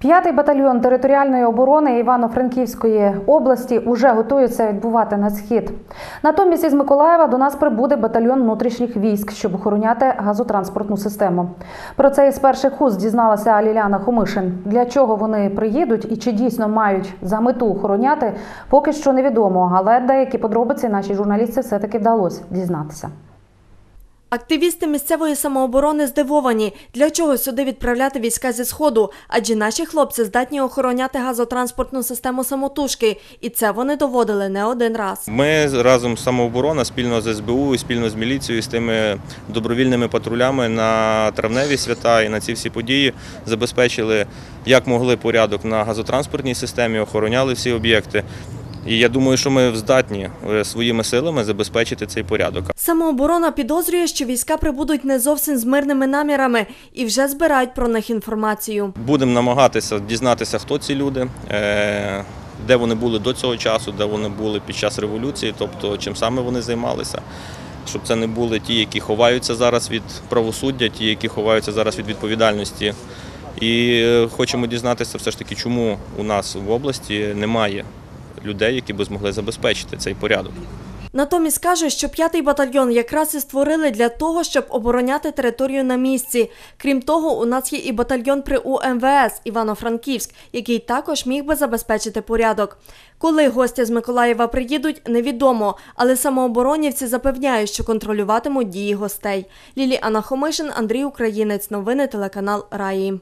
П'ятий батальйон територіальної оборони Івано-Франківської області уже готується відбувати на схід. Натомість із Миколаєва до нас прибуде батальйон внутрішніх військ, щоб охороняти газотранспортну систему. Про це із перших уст дізналася Ліляна Хомишин. Для чого вони приїдуть і чи дійсно мають за мету охороняти, поки що невідомо. Але деякі подробиці нашій журналістці все-таки вдалося дізнатися. Активісти місцевої самооборони здивовані, для чого сюди відправляти війська зі сходу, адже наші хлопці здатні охороняти газотранспортну систему самотужки, і це вони доводили не один раз. Ми разом з самооборона спільно з СБУ, спільно з міліцією, з тими добровільними патрулями на травневі свята і на ці всі події забезпечили як могли порядок на газотранспортній системі, охороняли всі об'єкти. І я думаю, що ми здатні е, своїми силами забезпечити цей порядок. Самооборона підозрює, що війська прибудуть не зовсім з мирними намірами і вже збирають про них інформацію. Будемо намагатися дізнатися, хто ці люди, е, де вони були до цього часу, де вони були під час революції, тобто чим саме вони займалися. Щоб це не були ті, які ховаються зараз від правосуддя, ті, які ховаються зараз від відповідальності. І е, хочемо дізнатися все ж таки, чому у нас в області немає людей, які би змогли забезпечити цей порядок. Натомість каже, що п'ятий батальйон якраз і створили для того, щоб обороняти територію на місці. Крім того, у нас є і батальйон при УМВС Івано-Франківськ, який також міг би забезпечити порядок. Коли гості з Миколаєва приїдуть, невідомо, але самооборонівці запевняють, що контролюватимуть дії гостей. Лілі Анахомишин, Андрій Українець. Новини телеканал Раї.